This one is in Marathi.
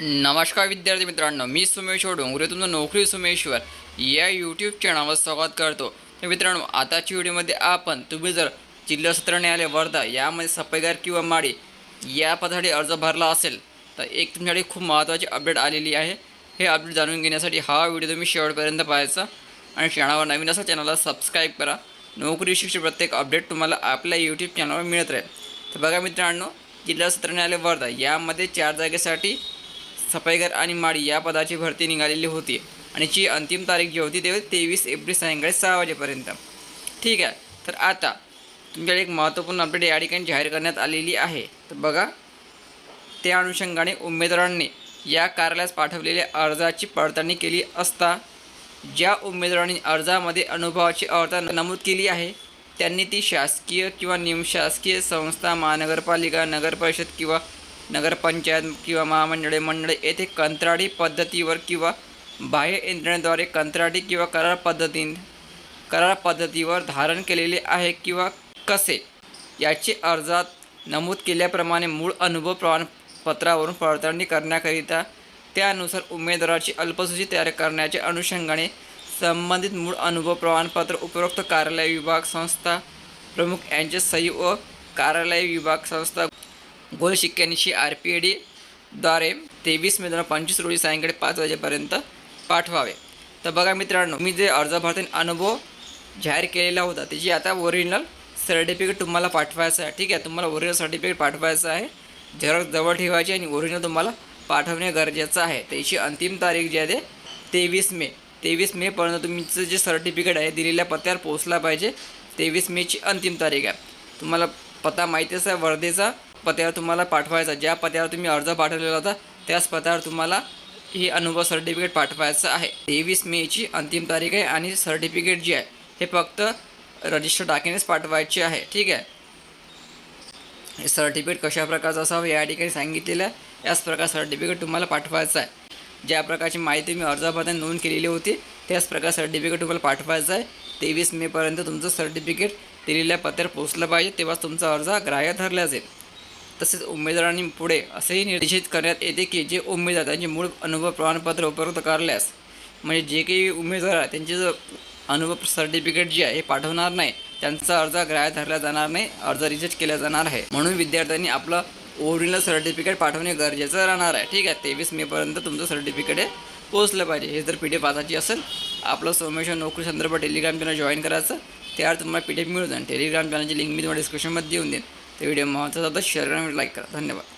नमस्कार विद्यार्थी मित्रांनो मी सुमेश्वर डोंगरे तुमचं नोकरी सुमेश्वर या यूट्यूब चॅनलवर स्वागत करतो. तर मित्रांनो आताच्या व्हिडिओमध्ये आपण तुम्ही जर जिल्हा सत्र न्यायालय वर्धा यामध्ये सफाईगार किंवा माडी या पदासाठी अर्ज भरला असेल तर एक तुमच्यासाठी खूप महत्त्वाची अपडेट आलेली आहे. हे अपडेट जाणून घेण्यासाठी हा व्हिडिओ तुम्ही शेवटपर्यंत पाहायचा. आणि चॅनलवर नवीन असा चॅनलला सबस्क्राईब करा. नोकरी विषयीचे प्रत्येक अपडेट तुम्हाला आपल्या यूट्यूब चॅनलवर मिळत राहील. तर बघा मित्रांनो जिल्हा सत्र न्यायालय वर्धा यामध्ये चार जागेसाठी सफाईगर आणि माळी या पदाची भरती निघालेली होती आणि जी अंतिम तारीख जी होती ते तेवीस एप्रिल सायंकाळी सहा वाजेपर्यंत. ठीक आहे तर आता तुमच्याकडे एक महत्त्वपूर्ण अपडेट या ठिकाणी जाहीर करण्यात आलेली आहे. तर बघा त्या अनुषंगाने उमेदवारांनी या कार्यालयास पाठवलेल्या अर्जाची पडताळणी केली असता ज्या उमेदवारांनी अर्जामध्ये अनुभवाची अर्हता नमूद केली आहे त्यांनी ती शासकीय किंवा निमशासकीय संस्था महानगरपालिका नगरपरिषद किंवा नगरपंचायत किंवा महामंडळे मंडळे येथे कंत्राटी पद्धतीवर किंवा बाह्य यंत्रणेद्वारे कंत्राटी किंवा करार पद्धतीन करार पद्धतीवर धारण केलेले आहे किंवा कसे? याची अर्जात नमूद केल्याप्रमाणे मूळ अनुभव प्रमाणपत्रावरून पडताळणी करण्याकरिता त्यानुसार उमेदवाराची अल्पसूची तयार करण्याच्या अनुषंगाने संबंधित मूळ अनुभव प्रमाणपत्र उपरोक्त कार्यालय विभाग संस्था प्रमुख यांचे सही व कार्यालय विभाग संस्था गोल शिक्क्यानीशी आर पी ए डीद्वारे तेवीस मे दोन हजार पंचवीस रोजी सायंकाळी पाच वाजेपर्यंत पाठवावे. तर बघा मित्रांनो मी जे अर्ज भरताना अनुभव जाहीर केलेला होता त्याची आता ओरिजिनल सर्टिफिकेट तुम्हाला पाठवायचं आहे ठीक आहे? तुम्हाला ओरिजिनल सर्टिफिकेट पाठवायचं आहे झेरॉक्स जवळ ठेवायची आणि ओरिजिनल तुम्हाला पाठवणे गरजेचं आहे. त्याची अंतिम तारीख जी आहे ते तेवीस मे. तेवीस मेपर्यंत तुमचं जे सर्टिफिकेट आहे दिलेल्या पत्त्यावर पोहोचला पाहिजे. तेवीस मेची अंतिम तारीख आहे. तुम्हाला पत्ता माहितीच आहे वर्धेचा. पत्त्यावर तुम्हाला पाठवायचा. ज्या पत्यावर तुम्ही अर्ज पाठवलेला होता त्याच पत्यावर तुम्हाला हे अनुभव सर्टिफिकेट पाठवायचं आहे. तेवीस मेची अंतिम तारीख आहे आणि सर्टिफिकेट जे आहे हे फक्त रजिस्टर टाकीनेच पाठवायचे आहे. ठीक आहे? हे सर्टिफिकेट कशा प्रकारचं असावं या ठिकाणी सांगितलेलं आहे. याच प्रकार सर्टिफिकेट तुम्हाला पाठवायचं आहे. ज्या प्रकारची माहिती मी अर्जामध्ये नोंद केलेली होती त्याच प्रकार सर्टिफिकेट तुम्हाला पाठवायचं आहे. तेवीस मेपर्यंत तुमचं सर्टिफिकेट दिलेल्या पत्त्यावर पोचलं पाहिजे तेव्हाच तुमचा अर्ज ग्राह्य धरला जाईल तसेच उमेदवारांनी पुढे असेही निर्देशित करण्यात येते की जे उमेदवार त्यांचे मूळ अनुभव प्रमाणपत्र उपलब्ध करल्यास म्हणजे जे काही उमेदवार आहे त्यांचे जो अनुभव सर्टिफिकेट जे आहे हे पाठवणार नाही त्यांचा अर्ज ग्राह्य धरला जाणार नाही अर्ज रिजेक्ट केला जाणार आहे. म्हणून विद्यार्थ्यांनी आपलं ओरिजिनल सर्टिफिकेट पाठवणे गरजेचं राहणार आहे. ठीक आहे तेवीस मेपर्यंत तुमचं सर्टिफिकेट हे पोचलं पाहिजे. हे जर पी डी एफ वाचायची असेल आपलं सोमेश्वर नोकरी संदर्भात टेलिग्राम चॅनल जॉईन करायचं त्यावर तुम्हाला पी डी एफ मिळून जाईल. टेलिग्राम चॅनलची लिंक मी तुम्हाला डिस्क्रिप्शनमध्ये देऊन देईन. ते व्हिडिओ महत्त्वाचा शेअर करा लाईक करा धन्यवाद